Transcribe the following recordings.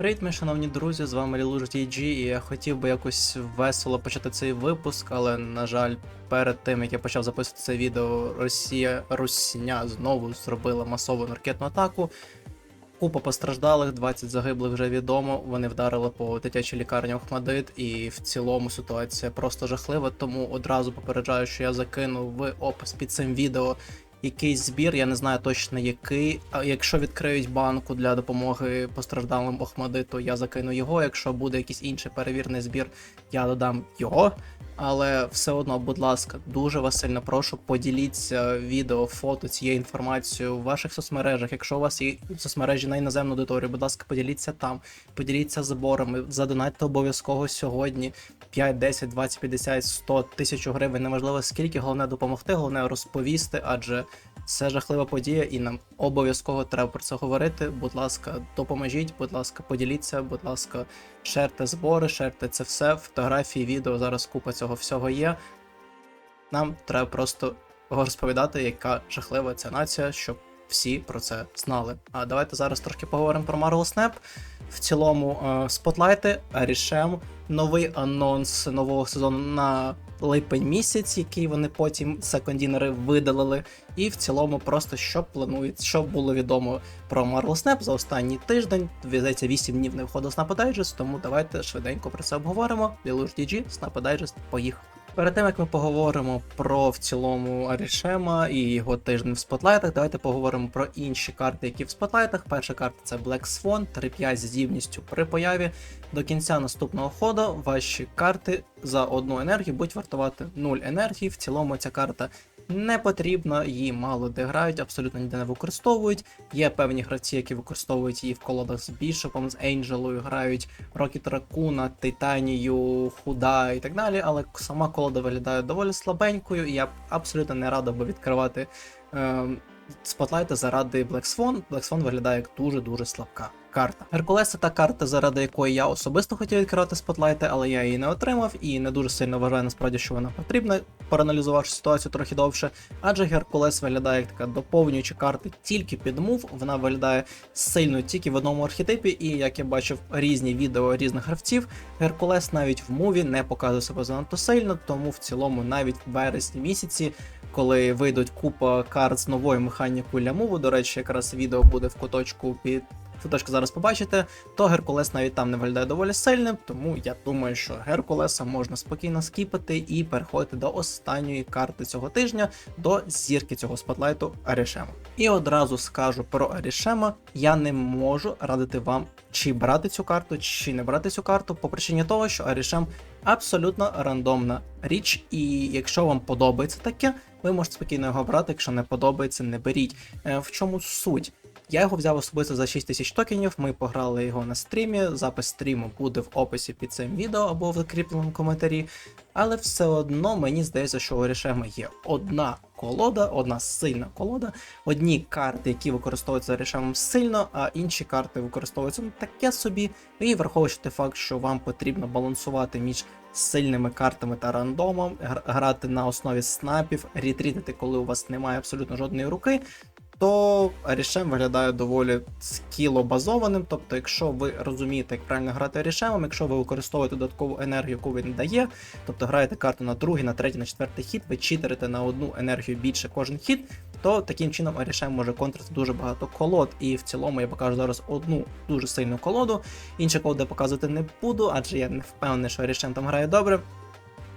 Привіт, мої шановні друзі, з вами Лілуж DG, і я хотів би якось весело почати цей випуск, але, на жаль, перед тим як я почав записувати це відео, Росія Русня знову зробила масову ракетну атаку. Купа постраждалих, 20 загиблих вже відомо. Вони вдарили по дитячій лікарні Охмадит, і в цілому ситуація просто жахлива. Тому одразу попереджаю, що я закину в опис під цим відео якийсь збір, я не знаю точно який. А якщо відкриють банку для допомоги постраждалим Охмадиту, я закину його. Якщо буде якийсь інший перевірний збір, я додам його. Але все одно, будь ласка, дуже вас сильно прошу, поділіться відео, фото цією інформацією в ваших соцмережах. Якщо у вас є соцмережі на іноземну аудиторію, будь ласка, поділіться там, поділіться зборами, задонатьте обов'язково сьогодні 5, 10, 20, 50, 100 тисяч гривень. Неважливо скільки, головне допомогти, головне розповісти, адже це жахлива подія, і нам обов'язково треба про це говорити. Будь ласка, допоможіть, будь ласка, поділіться, будь ласка, шерте збори, шерте це все, фотографії, відео. Зараз купа цього всього є. Нам треба просто розповідати, яка жахлива ця нація, щоб всі про це знали. А давайте зараз трошки поговоримо про Marvel Snap. В цілому, е, спотлайти, рішем, новий анонс нового сезону на липень місяць, який вони потім секондінери видалили. І в цілому, просто що планують, що було відомо про Marvel Snap за останній тиждень. Здається, 8 днів не входив Snap Digest, тому давайте швиденько про це обговоримо. Лілуш DG, Snap Digest, поїхали. Перед тим як ми поговоримо про в цілому Арішема і його тиждень в спотлайтах, давайте поговоримо про інші карти, які в спотлайтах. Перша карта це Black Swan, 3-5 з здібністю при появі. До кінця наступного ходу ваші карти за одну енергію будуть вартувати 0 енергії. В цілому ця карта не потрібна, її мало де грають, абсолютно ніде не використовують. Є певні гравці, які використовують її в колодах з бішопом, з Енджелою, грають Рокіт Ракуна, Титанію, Худа і так далі. Але сама колода виглядає доволі слабенькою, і я абсолютно не радив би відкривати е, спотлайти заради Black Swan. Black Swan виглядає як дуже-дуже слабка карта. Геркулес це та карта, заради якої я особисто хотів відкривати спотлайти, але я її не отримав і не дуже сильно вважаю насправді, що вона потрібна, проаналізувавши ситуацію трохи довше. Адже Геркулес виглядає як така доповнююча карта тільки під мув. Вона виглядає сильно тільки в одному архетипі, і як я бачив різні відео різних гравців, Геркулес навіть в муві не показує себе занадто сильно, тому в цілому навіть в березні місяці. Коли вийдуть купа карт з новою механікою для муву, до речі, якраз відео буде в куточку під фоточку зараз побачите, то Геркулес навіть там не виглядає доволі сильним, тому я думаю, що Геркулеса можна спокійно скіпати і переходити до останньої карти цього тижня, до зірки цього спотлайту Арішема. І одразу скажу про Арішема: я не можу радити вам, чи брати цю карту, чи не брати цю карту, по причині того, що Арішем абсолютно рандомна річ, і якщо вам подобається таке, ви можете спокійно його брати, якщо не подобається, не беріть. Е, В чому суть? Я його взяв особисто за 6 тисяч токенів. Ми пограли його на стрімі. Запис стріму буде в описі під цим відео або в закріпленому коментарі. Але все одно мені здається, що у Рішема є одна колода, одна сильна колода. Одні карти, які використовуються Рішемом сильно, а інші карти використовуються ну, таке собі. І враховуючи той факт, що вам потрібно балансувати між сильними картами та рандомом, грати на основі снапів, ретрітити, коли у вас немає абсолютно жодної руки то Арішем виглядає доволі скілобазованим. Тобто, якщо ви розумієте, як правильно грати Арішемом, якщо ви використовуєте додаткову енергію, яку він дає, тобто граєте карту на другий, на третій, на четвертий хід, ви читерите на одну енергію більше кожен хід, то таким чином Арішем може контрити дуже багато колод. І в цілому я покажу зараз одну дуже сильну колоду. Інші колоди показувати не буду, адже я не впевнений, що Арішем там грає добре.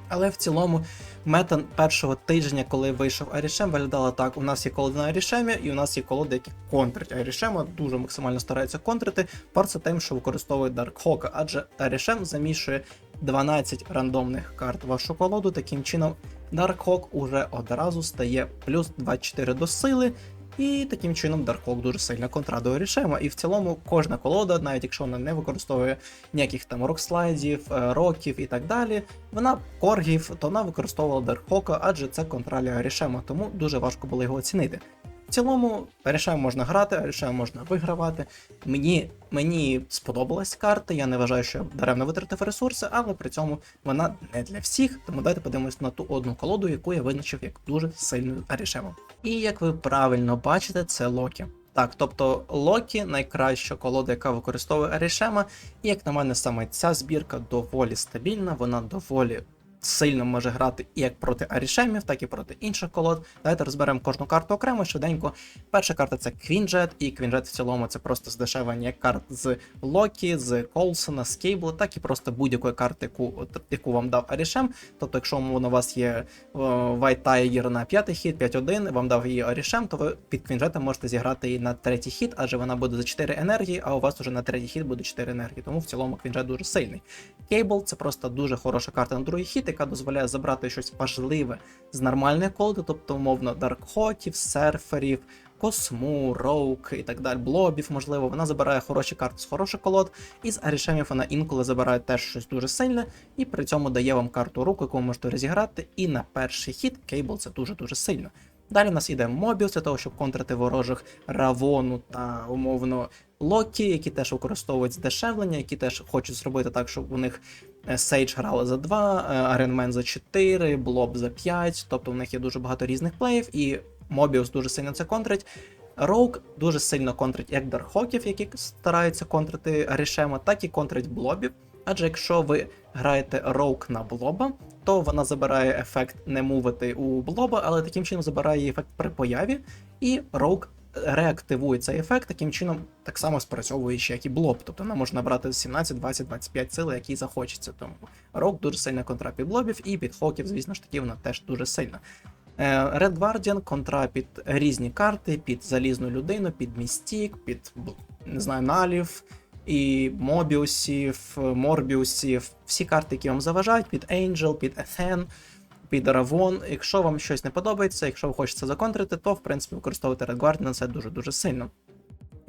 Але в цілому мета першого тижня, коли вийшов Арішем, виглядала так: у нас є колода на Арішемі, і у нас є колоди, які контрять Арішема, дуже максимально стараються контрити. Парце тим, що використовує Даркхока, адже Арішем замішує 12 рандомних карт вашу колоду. Таким чином, Даркхок уже одразу стає плюс 24 до сили. І таким чином Даркхок дуже сильно контрадує Рішема. І в цілому кожна колода, навіть якщо вона не використовує ніяких там рокслайдів, е, років і так далі, вона коргів, то вона використовувала Даркхока, адже це контраля Рішема, тому дуже важко було його оцінити. В цілому, Арішем можна грати, Арішем можна вигравати. Мені, мені сподобалась карта, я не вважаю, що я даремно витратив ресурси, але при цьому вона не для всіх. Тому давайте подивимось на ту одну колоду, яку я визначив як дуже сильною Арішемом. І як ви правильно бачите, це Локі. Так, тобто Локі найкраща колода, яка використовує Арішема, і як на мене, саме ця збірка доволі стабільна, вона доволі сильно може грати і як проти Арішемів, так і проти інших колод. Давайте розберемо кожну карту окремо швиденько. Перша карта це Квінджет, і Квінджет в цілому це просто здешевлення карт з Локі, з Колсона, з Кейбла, так і просто будь-якої карти, яку, яку вам дав Арішем. Тобто, якщо умовно, у вас є о, White Tiger на п'ятий хід, 5-1, вам дав її Арішем, то ви під Квінджетом можете зіграти її на третій хід, адже вона буде за 4 енергії, а у вас уже на третій хід буде 4 енергії. Тому в цілому Квінджет дуже сильний. Кейбл це просто дуже хороша карта на другий хід, яка дозволяє забрати щось важливе з нормальної колоди, тобто, умовно, даркхотів, серферів, косму, роук і так далі, блобів, можливо. Вона забирає хороші карти з хороших колод, і з арішемів вона інколи забирає теж щось дуже сильне, і при цьому дає вам карту руку, яку ви можете розіграти. І на перший хід кейбл це дуже-дуже сильно. Далі у нас іде Мобіус для того, щоб контрити ворожих Равону та умовно Локі, які теж використовують здешевлення, які теж хочуть зробити так, щоб у них Сейдж грали за 2, Аренмен за 4, Блоб за 5, тобто в них є дуже багато різних плеїв, і Мобіус дуже сильно це контрить. Роук дуже сильно контрить як Дархоків, які стараються контрити Арішема, так і контрить блобів. Адже якщо ви граєте Роук на блоба, то вона забирає ефект не мувити у блоба, але таким чином забирає ефект при появі, і Роук реактивує цей ефект, таким чином так само спрацьовує ще як і блоб. Тобто вона може набрати 17, 20, 25 сили, які захочеться. Тому Роук дуже сильна контра під блобів, і під хоків, звісно ж таки, вона теж дуже сильна. Е, Red Guardian контра під різні карти, під залізну людину, під містік, під не знаю, налів і мобіусів, морбіусів, всі карти, які вам заважають, під Angel, під Ethen, під Равон. Якщо вам щось не подобається, якщо ви хочете законтрити, то в принципі використовувати Red Guardian це дуже дуже сильно.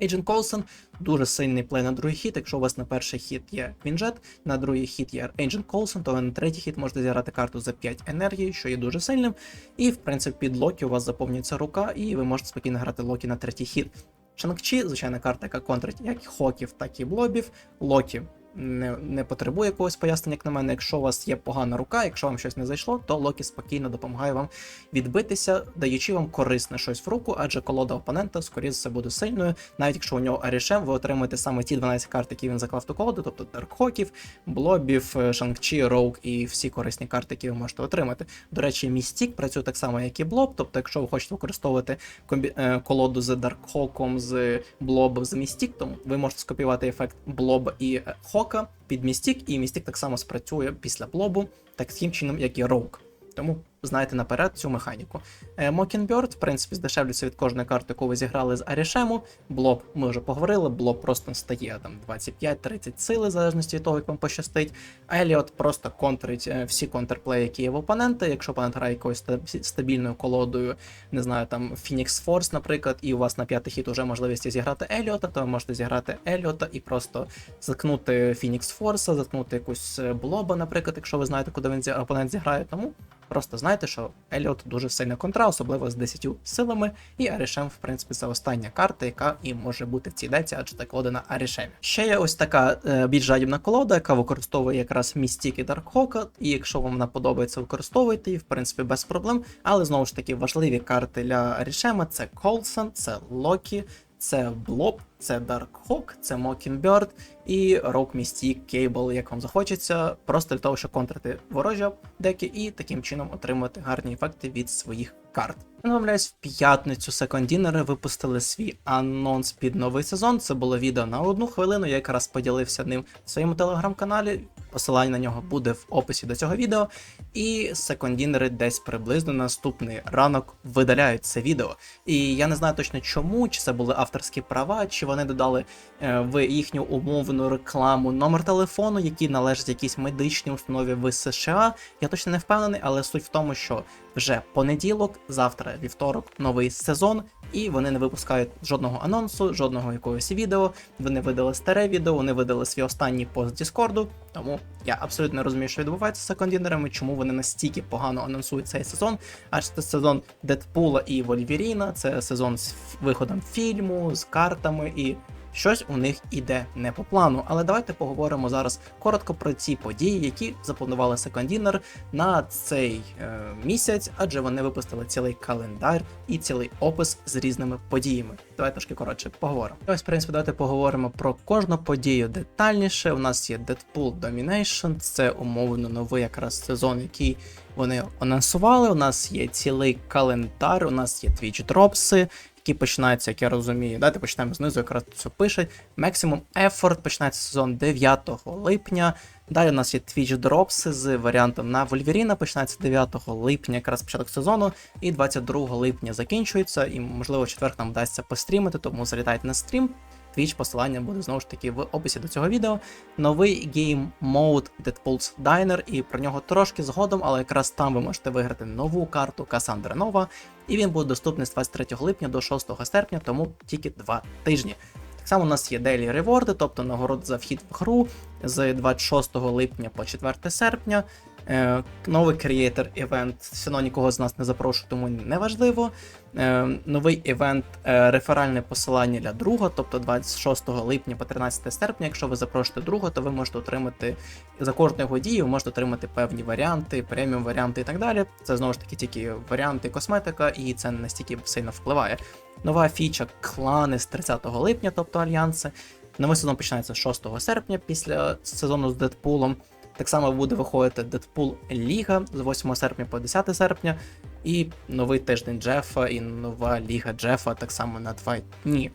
Agent Coulson дуже сильний плей на другий хід. Якщо у вас на перший хід є Квінджет, на другий хід є Agent Coulson, то ви на третій хід можете зіграти карту за 5 енергії, що є дуже сильним. І в принципі під Локі у вас заповнюється рука, і ви можете спокійно грати Локі на третій хід. Шанкчі, звичайна карта, яка контрить як хоків, так і блобів. Локі не, не потребує якогось пояснення, як на мене. Якщо у вас є погана рука, якщо вам щось не зайшло, то Локі спокійно допомагає вам відбитися, даючи вам корисне щось в руку, адже колода опонента, скоріше все, буде сильною. Навіть якщо у нього Арішем, ви отримаєте саме ті 12 карт, які він заклав ту колоду, тобто Даркхоків, Блобів, Шанкчі, Роук і всі корисні карти, які ви можете отримати. До речі, Містік працює так само, як і Блоб. Тобто, якщо ви хочете використовувати комбі... е, колоду з Даркхоком, з Блобом, з Містік, то ви можете скопіювати ефект Блоба і е, Хока під Містік, і Містік так само спрацює після Блобу, таким чином, як і Роук. Тому знайте наперед цю механіку. Е, Mockingbird, в принципі, здешевлюється від кожної карти, яку ви зіграли з Арішему. Блоб, ми вже поговорили, блоб просто стає там 25-30 сили, в залежності від того, як вам пощастить. Еліот просто контрить е, всі контрплеї, які є в опонента. Якщо опонент грає якоюсь стабільною колодою, не знаю, там Phoenix Force, наприклад, і у вас на п'ятий хід уже можливість зіграти Еліота, то ви можете зіграти Еліота і просто заткнути Phoenix Force, заткнути якусь е, блоба, наприклад, якщо ви знаєте, куди він опонент зіграє. Тому Просто знайте, що Еліот дуже сильна контра, особливо з 10 силами, і Арішем, в принципі, це остання карта, яка і може бути в цій деці, адже це колода на Арішемі. Ще є ось така е, більш жадібна колода, яка використовує якраз містік і Даркхока, і якщо вам вона подобається, використовуйте її, в принципі, без проблем. Але знову ж таки важливі карти для Арішема це Колсон, це Локі. Це Блоб, це Даркхок, це Mockingbird і Rogue Mystic Cable, як вам захочеться, просто для того, щоб контрити ворожі деки і таким чином отримувати гарні ефекти від своїх карт. Не помиляюсь, в п'ятницю секондінери випустили свій анонс під новий сезон. Це було відео на одну хвилину. Я якраз поділився ним в своєму телеграм-каналі. Посилання на нього буде в описі до цього відео. І секондінери десь приблизно наступний ранок видаляють це відео. І я не знаю точно чому, чи це були авторські права, чи вони додали е, в їхню умовну рекламу номер телефону, який належить якійсь медичній установі в США. Я точно не впевнений, але суть в тому, що вже понеділок, завтра вівторок, новий сезон, і вони не випускають жодного анонсу, жодного якогось відео. Вони видали старе відео, вони видали свій останній пост Діскорду. Тому я абсолютно розумію, що відбувається з секондінерами, чому вони настільки погано анонсують цей сезон. Аж це сезон Дедпула і Вольвіріна, це сезон з виходом фільму, з картами і. Щось у них іде не по плану. Але давайте поговоримо зараз коротко про ці події, які запланували Second на цей е, місяць, адже вони випустили цілий календар і цілий опис з різними подіями. Давайте трошки коротше поговоримо. Ось, в принципі, давайте поговоримо про кожну подію детальніше. У нас є Deadpool Domination, це умовно новий якраз сезон, який вони анонсували. У нас є цілий календар, у нас є Twitch дропси, які починаються, як я розумію. Давайте почнемо знизу, якраз це пише. Maximum Effort починається сезон 9 липня. Далі у нас є Twitch дропси з варіантом на Вольверіна, починається 9 липня, якраз початок сезону, і 22 липня закінчується, і можливо четвер нам вдасться пострімити, тому залітайте на стрім. Twitch посилання буде знову ж таки в описі до цього відео. Новий гейм мод Deadpool's Diner, і про нього трошки згодом, але якраз там ви можете виграти нову карту Касандра Нова, і він буде доступний з 23 липня до 6 серпня, тому тільки 2 тижні. Так само у нас є дейлі реворди, тобто нагород за вхід в гру з 26 липня по 4 серпня. Е, новий Creator Event, все одно нікого з нас не запрошую, тому не важливо. Е, новий івент, е, реферальне посилання для друга, тобто 26 липня по 13 серпня. Якщо ви запрошуєте друга, то ви можете отримати за кожну його дію, ви можете отримати певні варіанти, преміум варіанти і так далі. Це знову ж таки тільки варіанти косметика, і це настільки сильно впливає. Нова фіча клани з 30 липня, тобто альянси. Новий сезон починається 6 серпня після сезону з Дедпулом. Так само буде виходити Deadpool Ліга з 8 серпня по 10 серпня, і новий тиждень Джефа, і нова Ліга Джефа так само на 2 дні.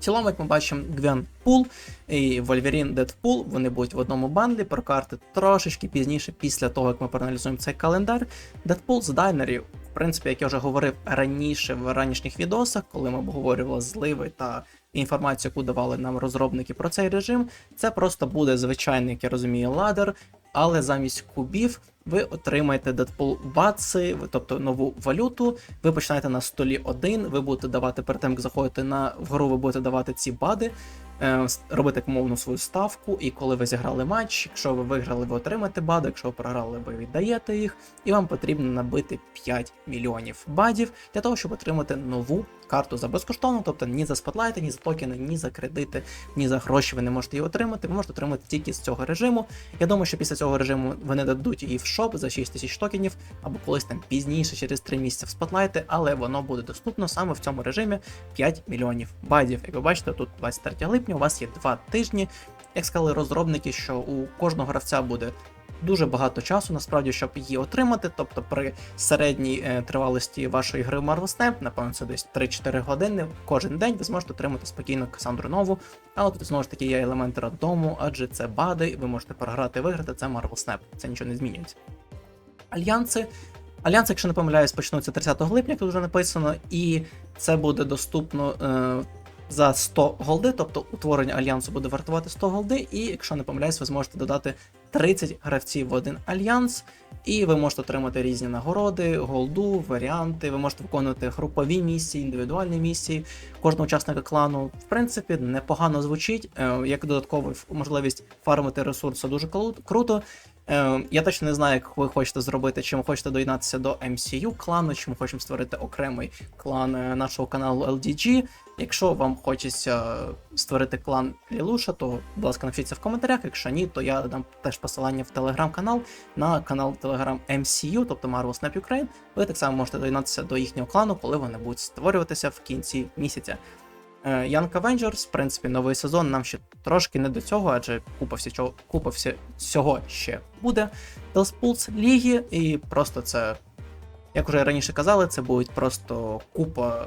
В цілому, як ми бачимо, Гвен Пул і Вольверін Дедпул, вони будуть в одному бандлі, про карти трошечки пізніше, після того, як ми проаналізуємо цей календар. Дедпул з дайнерів, в принципі, як я вже говорив раніше в ранішніх відосах, коли ми обговорювали зливи та інформацію, яку давали нам розробники про цей режим, це просто буде звичайний, як я розумію, ладер, але замість кубів ви отримаєте Deadpool баци, тобто нову валюту. Ви починаєте на столі один, ви будете давати перед тим, як заходити на в гру, ви будете давати ці бади, е, робити умовну свою ставку. І коли ви зіграли матч, якщо ви виграли, ви отримаєте бади, якщо ви програли, ви віддаєте їх, і вам потрібно набити 5 мільйонів бадів для того, щоб отримати нову карту за безкоштовно, тобто ні за спотлайти, ні за токени, ні за кредити, ні за гроші ви не можете її отримати. Ви можете отримати тільки з цього режиму. Я думаю, що після цього режиму вони дадуть її в шоп за 6 тисяч токенів, або колись там пізніше, через 3 місяці в спотлайти, але воно буде доступно саме в цьому режимі 5 мільйонів бадів. Як ви бачите, тут 23 липня, у вас є 2 тижні. Як сказали розробники, що у кожного гравця буде дуже багато часу, насправді, щоб її отримати. Тобто при середній е, тривалості вашої гри в Marvel Snap, напевно, це десь 3-4 години кожен день ви зможете отримати спокійно Касандру нову. Але тут знову ж таки є елементи рандому, адже це бади, ви можете програти і виграти, це Marvel Snap, це нічого не змінюється. Альянси. Альянси, якщо не помиляюсь, почнуться 30 липня, тут вже написано, і це буде доступно е, за 100 голди, тобто утворення альянсу буде вартувати 100 голди, і якщо не помиляюсь, ви зможете додати 30 гравців в один альянс, і ви можете отримати різні нагороди, голду, варіанти. Ви можете виконувати групові місії, індивідуальні місії кожного учасника клану. В принципі, непогано звучить. Е, як додаткова можливість фармити ресурси дуже круто. Е, я точно не знаю, як ви хочете зробити, чи ви хочете доєднатися до MCU клану, чи ми хочемо створити окремий клан е, нашого каналу LDG. Якщо вам хочеться створити клан Лілуша, то, будь ласка, напишіться в коментарях. Якщо ні, то я дам теж посилання в телеграм-канал на канал Телеграм MCU, тобто Marvel Snap Ukraine. Ви так само можете доєднатися до їхнього клану, коли вони будуть створюватися в кінці місяця. Е, Young Avengers, в принципі, новий сезон нам ще трошки не до цього, адже купа всього, купа всього ще буде. Pulse ліги, і просто це, як вже раніше казали, це будуть просто купа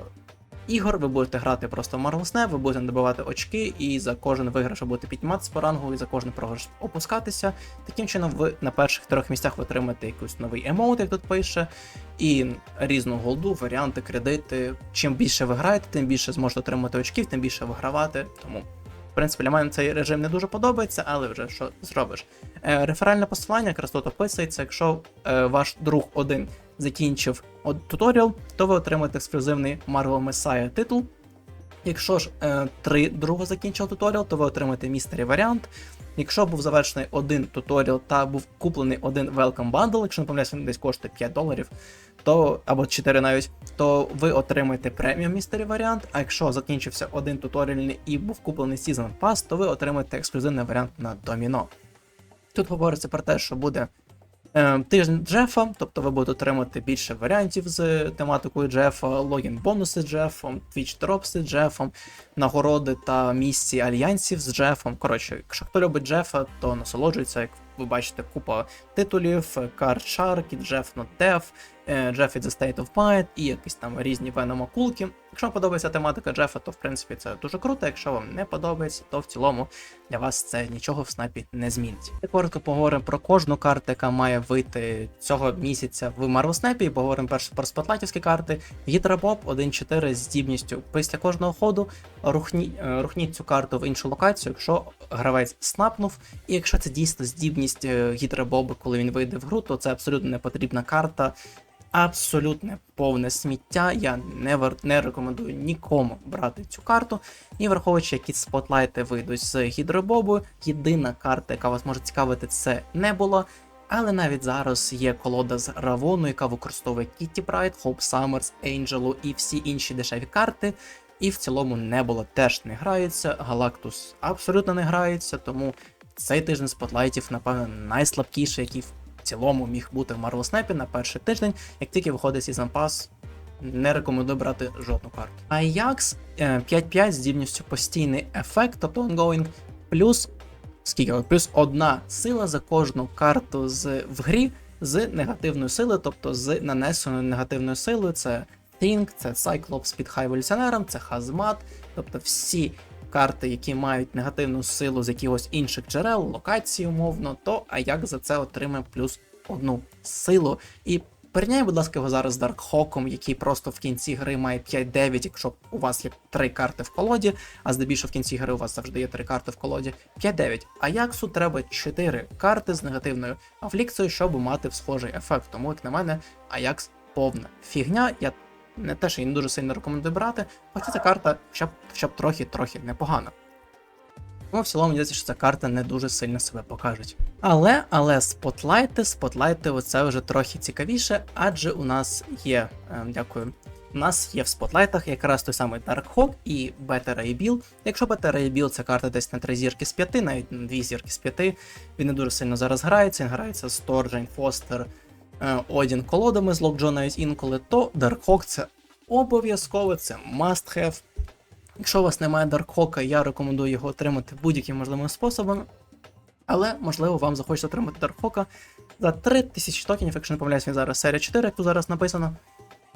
ігор, ви будете грати просто в Snap, ви будете набивати очки, і за кожен виграш ви будете підніматися по рангу, і за кожен програш опускатися. Таким чином, ви на перших трьох місцях ви отримаєте якийсь новий емоут, як тут пише, і різну голду, варіанти, кредити. Чим більше ви граєте, тим більше зможете отримати очків, тим більше вигравати. Тому. В принципі, для мене цей режим не дуже подобається, але вже що зробиш. Е, Реферальне посилання якраз тут описується, якщо е, ваш друг один закінчив туторіал, то ви отримаєте ексклюзивний Marvel Messiah титул. Якщо ж е, три друга закінчив туторіал, то ви отримаєте містері варіант. Якщо був завершений один туторіал та був куплений один Welcome Bundle, якщо не помиляюся, він десь коштує 5 доларів, то або 4 навіть, то ви отримаєте преміум містері варіант. А якщо закінчився один туторіальний і був куплений Season Pass, то ви отримаєте ексклюзивний варіант на доміно. Тут говориться про те, що буде тиждень Джефа, тобто ви будете отримати більше варіантів з тематикою Джефа, логін бонуси з Джефом, твіч дропси з Джефом, нагороди та місії альянсів з Джефом. Коротше, якщо хто любить Джефа, то насолоджується, як ви бачите, купа титулів, Card Shark, Jeff Not Deaf, е, Jeff is the State of Mind і якісь там різні веномо кулки. Якщо вам подобається тематика Джефа, то в принципі це дуже круто. Якщо вам не подобається, то в цілому для вас це нічого в снапі не змінить. І коротко поговоримо про кожну карту, яка має вийти цього місяця в Marvel Snap. Поговоримо перше про спотлайтівські карти. Гідрабоб 1.4 з здібністю. Після кожного ходу рухні, е, рухніть цю карту в іншу локацію, якщо гравець снапнув. І якщо це дійсно здібність е, коли він вийде в гру, то це абсолютно не потрібна карта. Абсолютне повне сміття. Я не вар... не рекомендую нікому брати цю карту. І враховуючи, які спотлайти вийдуть з гідробобою, єдина карта, яка вас може цікавити, це не було. Але навіть зараз є колода з Равону, яка використовує Kitty Pride, Hope Summers, Angelo і всі інші дешеві карти. І в цілому небуло теж не грається, Галактус абсолютно не грається, тому цей тиждень спотлайтів, напевно, найслабкіший, який в цілому міг бути в Marvel Snap на перший тиждень, як тільки виходить Season Pass, не рекомендую брати жодну карту. Ajax е, 5-5 з здібністю постійний ефект, тобто ongoing, плюс скільки? Плюс одна сила за кожну карту з в грі з негативною силою, тобто з нанесеною негативною силою. Це Think, це Cyclops під хай еволюціонером, це Hazmat, тобто всі карти, які мають негативну силу з якихось інших джерел, локації умовно, то Аяк за це отримає плюс одну силу. І порівняй, будь ласка, його зараз з Даркхоком, який просто в кінці гри має 5-9, якщо у вас є 3 карти в колоді, а здебільшого в кінці гри у вас завжди є 3 карти в колоді. 5-9. Аяксу треба 4 карти з негативною афлікцією, щоб мати схожий ефект. Тому, як на мене, Аякс повна фігня. Я не те, що її не дуже сильно рекомендую брати, хоча ця карта хоча б, трохи-трохи непогана. Тому в цілому здається, що ця карта не дуже сильно себе покажуть. Але, але спотлайти, спотлайти, оце вже трохи цікавіше, адже у нас є, е, дякую. У нас є в спотлайтах якраз той самий Darkhawk і Better Ray Якщо Better Ray це карта десь на 3 зірки з 5, навіть на 2 зірки з 5, він не дуже сильно зараз грається, він грається з Торджень, Фостер, Одін колодами з Локджо навіть інколи, то Darkhawk це обов'язково, це must have. Якщо у вас немає Даркхока, я рекомендую його отримати будь-яким можливим способом. Але, можливо, вам захочеться отримати Даркхока за 3000 токенів, якщо не помиляюсь, він зараз серія 4, як тут зараз написано.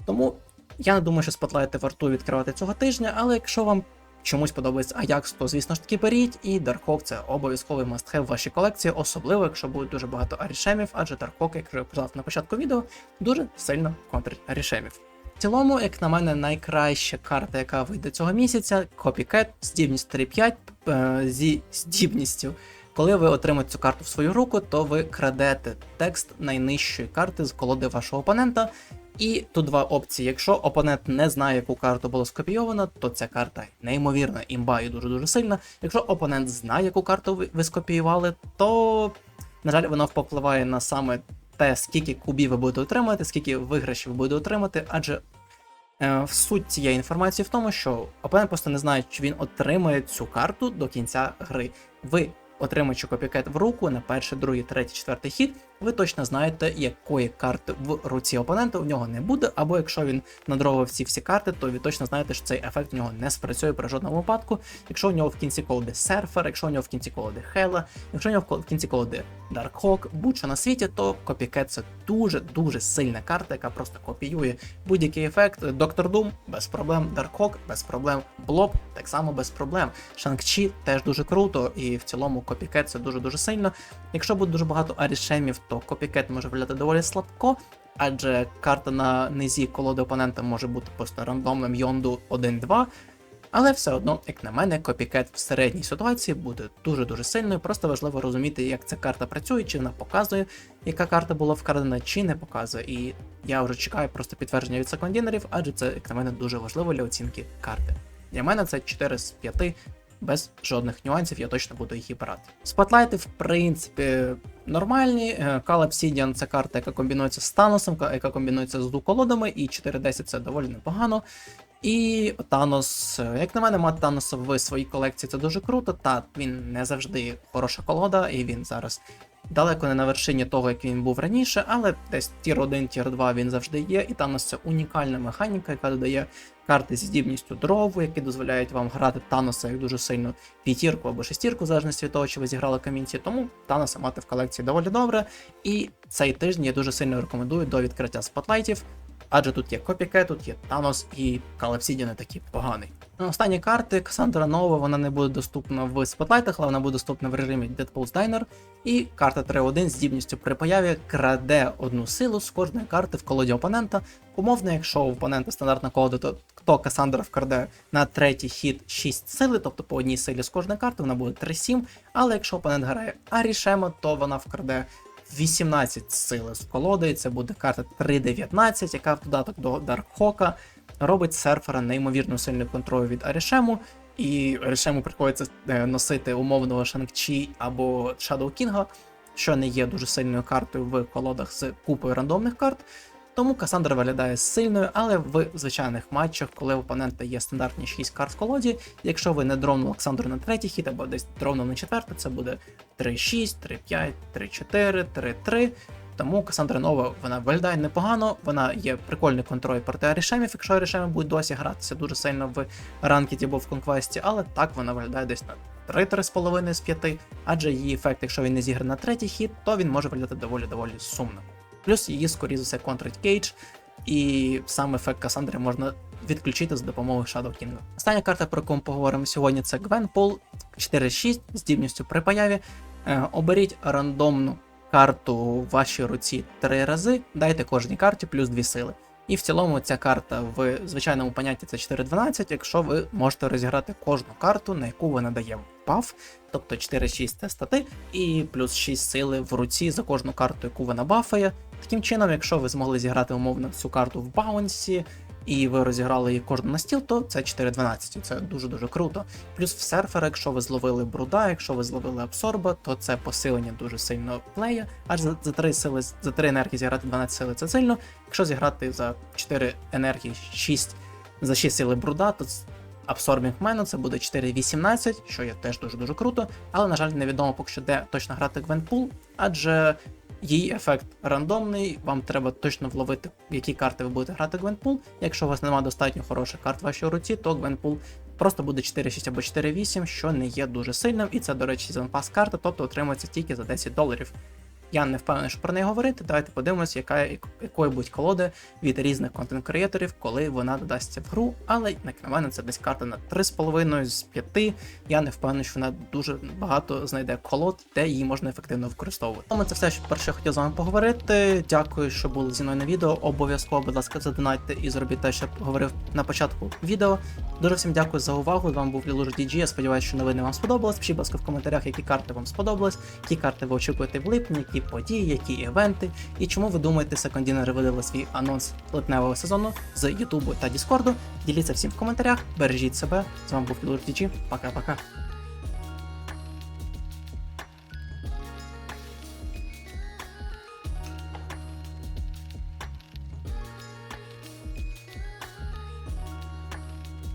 Тому я не думаю, що спотлайти вартує відкривати цього тижня, але якщо вам чомусь подобається Аякс, то звісно ж таки беріть, і Даркхок це обов'язковий must-have в вашій колекції, особливо якщо буде дуже багато арішемів, адже Даркхок, як я казав на початку відео, дуже сильно контрить арішемів. В цілому, як на мене, найкраща карта, яка вийде цього місяця, Copycat, здібність 3.5 е, зі здібністю. Коли ви отримаєте цю карту в свою руку, то ви крадете текст найнижчої карти з колоди вашого опонента. І тут два опції. Якщо опонент не знає, яку карту було скопійовано, то ця карта неймовірна, імба і дуже-дуже сильна. Якщо опонент знає, яку карту ви, ви скопіювали, то, на жаль, воно впливає на саме те, скільки кубів ви будете отримати, скільки виграшів ви будете отримати, адже е, суть цієї інформації в тому, що опонент просто не знає, чи він отримає цю карту до кінця гри. Ви отримуючи копікет в руку на перший, другий, третій, четвертий хід, ви точно знаєте, якої карти в руці опонента у нього не буде, або якщо він надровив ці всі карти, то ви точно знаєте, що цей ефект у нього не спрацює при жодному випадку. Якщо у нього в кінці колоди серфер, якщо у нього в кінці колоди Хела, якщо у нього в кінці колоди Даркхок, будь-що на світі, то копікет це дуже-дуже сильна карта, яка просто копіює будь-який ефект. Доктор Дум без проблем, Даркхок без проблем, Блоб так само без проблем. Шанг-Чі теж дуже круто, і в цілому копікет це дуже-дуже сильно. Якщо буде дуже багато арішемів, то копікет може виглядати доволі слабко, адже карта на низі колоди опонента може бути просто рандомним Йонду 1-2. Але все одно, як на мене, копікет в середній ситуації буде дуже-дуже сильною. Просто важливо розуміти, як ця карта працює, чи вона показує, яка карта була вкрадена, чи не показує. І я вже чекаю просто підтвердження від секондінерів, адже це, як на мене, дуже важливо для оцінки карти. Для мене це 4 з 5 без жодних нюансів, я точно буду її брати. Спотлайти, в принципі, нормальні. Е, Call Obsidian це карта, яка комбінується з Таносом, яка комбінується з колодами, і 4.10 це доволі непогано. І Танос, е, як на мене, мати Таноса в своїй колекції це дуже круто. Та він не завжди хороша колода, і він зараз далеко не на вершині того, як він був раніше, але десь тір 1, тір 2 він завжди є. І Танос це унікальна механіка, яка додає карти з здібністю дрову, які дозволяють вам грати Таноса як дуже сильно п'ятірку або шестірку, в залежності від того, чи ви зіграли камінці. Тому Таноса мати в колекції доволі добре. І цей тиждень я дуже сильно рекомендую до відкриття спотлайтів. Адже тут є Копіке, тут є Танос і Obsidian не такий поганий. Останні карти Касандра Нова вона не буде доступна в спотлайтах, але вона буде доступна в режимі Deadpool's Diner. І карта 3-1 з здібністю при появі краде одну силу з кожної карти в колоді опонента. Умовно, якщо у опонента стандартна колода, то, то Касандра вкраде на третій хід 6 сили, тобто по одній силі з кожної карти вона буде 3-7. Але якщо опонент грає Арішема, то вона вкраде 18 сили з колоди, це буде карта 3.19, яка в додаток до Даркхока робить серфера неймовірно сильний контроль від Арішему. І Арішему приходиться е, носити умовного Шанг-Чі або Shadow Кінга, що не є дуже сильною картою в колодах з купою рандомних карт. Тому Касандра виглядає сильною, але в звичайних матчах, коли у опонента є стандартні 6 карт в колоді, якщо ви не дровнули Касандру на третій хід або десь дровнули на четвертий, це буде 3-6, 3-5, 3-4, 3-3. Тому Касандра Нова вона виглядає непогано, вона є прикольний контроль проти Арішемів, якщо Арішеми будуть досі гратися дуже сильно в ранкеті або в конквесті, але так вона виглядає десь на 3-3,5 з 5, адже її ефект, якщо він не зіграє на третій хід, то він може виглядати доволі-доволі сумно. Плюс її, скоріше за все, контрить Кейдж, і сам ефект Касандри можна відключити за допомогою Shadow King. Остання карта, про яку ми поговоримо сьогодні, це Гвенпул 4-6 з здібністю при появі. Е, Оберіть рандомну карту в вашій руці три рази, дайте кожній карті плюс 2 сили. І в цілому ця карта в звичайному понятті це 4-12, якщо ви можете розіграти кожну карту, на яку ви дає баф, тобто 4-6 це стати, і плюс 6 сили в руці за кожну карту, яку ви набафає. Таким чином, якщо ви змогли зіграти умовно цю карту в баунсі, і ви розіграли її кожну на стіл, то це 4-12, це дуже-дуже круто. Плюс в серфера, якщо ви зловили бруда, якщо ви зловили абсорба, то це посилення дуже сильно плея. Аж за, за 3 сили, за 3 енергії зіграти 12 сили це сильно. Якщо зіграти за 4 енергії 6 за 6 сили бруда, то Абсорбінг мене це буде 4.18, що є теж дуже-дуже круто, але, на жаль, невідомо поки що де точно грати Гвенпул, адже її ефект рандомний, вам треба точно вловити, які карти ви будете грати Гвенпул. Якщо у вас немає достатньо хороших карт в вашій руці, то Гвенпул просто буде 4-6 або 4.8, що не є дуже сильним, і це, до речі, занпас карта, тобто отримується тільки за 10 доларів. Я не впевнений, що про неї говорити. Давайте подивимося, яка якої будуть колоди від різних контент-креаторів, коли вона додасться в гру. Але як на мене, це десь карта на 3,5 з 5. Я не впевнений, що вона дуже багато знайде колод, де її можна ефективно використовувати. Тому це все, що перше хотів з вами поговорити. Дякую, що були зі мною на відео. Обов'язково, будь ласка, задонайте і зробіть те, що говорив на початку відео. Дуже всім дякую за увагу. З вами був Лілуж DG. Я сподіваюся, що новини вам сподобалось. Пишіть, будь ласка, в коментарях, які карти вам сподобались, які карти ви очікуєте в липні, події, які івенти, і чому ви думаєте, секондінери видали свій анонс липневого сезону з Ютубу та Діскорду. Діліться всім в коментарях, бережіть себе. З вами був Філор Тічі. Пока-пока.